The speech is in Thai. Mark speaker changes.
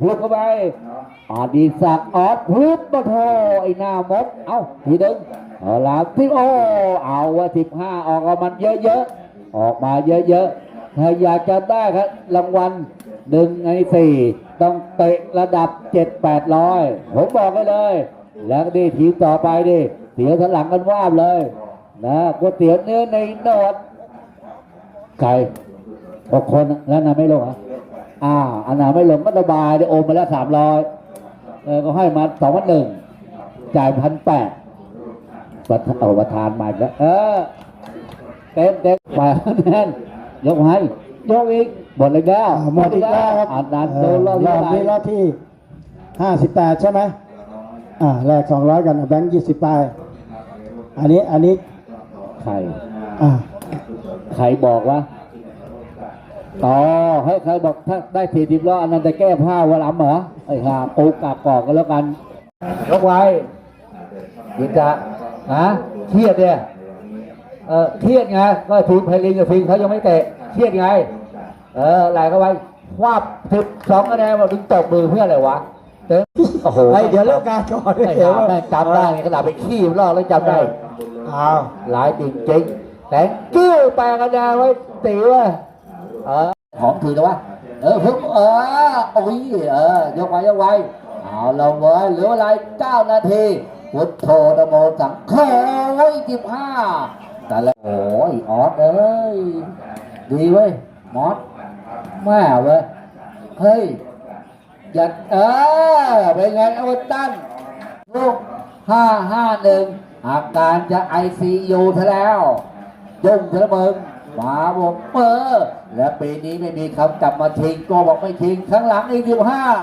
Speaker 1: พูดเข้าไปอดีศักดิ์ออดพึบมาโทไอ้หน้ามด เอ้าทีหนึ่งเอาละที่โอเอาว่าสิบห้าออกมามันเยอะๆ ออกมาเยอะๆ ถ้าอยากจะได้ครับรางวัลหนึ่งในสี่ต้องเตะระดับเจ็ดแปดร้อยผมบอกไปเลย แล้วดีทีต่อไปดิเสียสนหลังกันว่าบเลย นะก๋วยเตี๋ยวเนื้อในโนดไก่หกคนแล้วนะไม่ลงอะ อ่าอันไหนไม่ลงก็ระบายได้โอนมาแล้วสามร้อยเออก็ให้มาสองพันหนึ่งจ่ายพันแปดประธานเอาประธานมาอีกแล้วเออเต็มเต็มไปแน่นยกให้ยกอีกหมดเลยแล้ว
Speaker 2: อ่าหมดอีกแล้วครับ
Speaker 1: อ่านนั้น
Speaker 2: เอ
Speaker 1: โด
Speaker 2: อน
Speaker 1: รอบ
Speaker 2: รอบ
Speaker 1: ที่
Speaker 2: นี้
Speaker 1: ไห
Speaker 2: ร
Speaker 1: น
Speaker 2: อบที่ห้าสิบแปดใช่ไหมอ่าแลกสองร้อยกันเอาแบงค์ยี่สิบไปอันนี้อันนี้
Speaker 1: ใคร
Speaker 2: อ่า
Speaker 1: ใครบอกว่า ต่อให้ใครบอกถ้าได้สี่สิบล้ออันนั้นจะแก้ผ้าวะล้ำเหรอไอ้ห่าปูกากอกกันแล้วกันยกไว้ยิงจะฮะเครียดเนี่ยเออเครียดไงก็ทีมไพลินกับทีมเขายังไม่เตะเครียดไง เออไหลเข้าไปคว้าสิบสองคะแนนมาถึงตบมือเพื่ออะไรวะเต็มโอ้โห
Speaker 2: ไอ้เดี๋ยวเลิกการก่อน
Speaker 1: ไอ้
Speaker 2: เดี๋ยว
Speaker 1: ห่าแม่งจำได้ไงขนาดไปขี้มันรอดแล้วจำได้
Speaker 2: อ้าว
Speaker 1: หลายจริงๆแต่กิ้วแปลกระดาไว้ตีว่า เออหอมถือนะวะเออพึ่งเออโอ้ยเออยกไว้ยกไว้เอาเราไว้เหลือเวลาเก้านาทีพุทโธนโมสังโฆไว้สิบห้าแต่ละโอ้ยออสเอ้ยดีเว้ยมอสแม่เว้ยเฮ้ยอย่าเออเป็นไงเอาตันลูกห้าห้าหนึ่งอาการจะไอซียูซะแล้วยุ่งซะแล้วมึง มาวงเปอร์และปีนี้ไม่มีคำกลับมาทิ้งก็บอกไม่ทิ้งข้างหลังอีกสิบห้า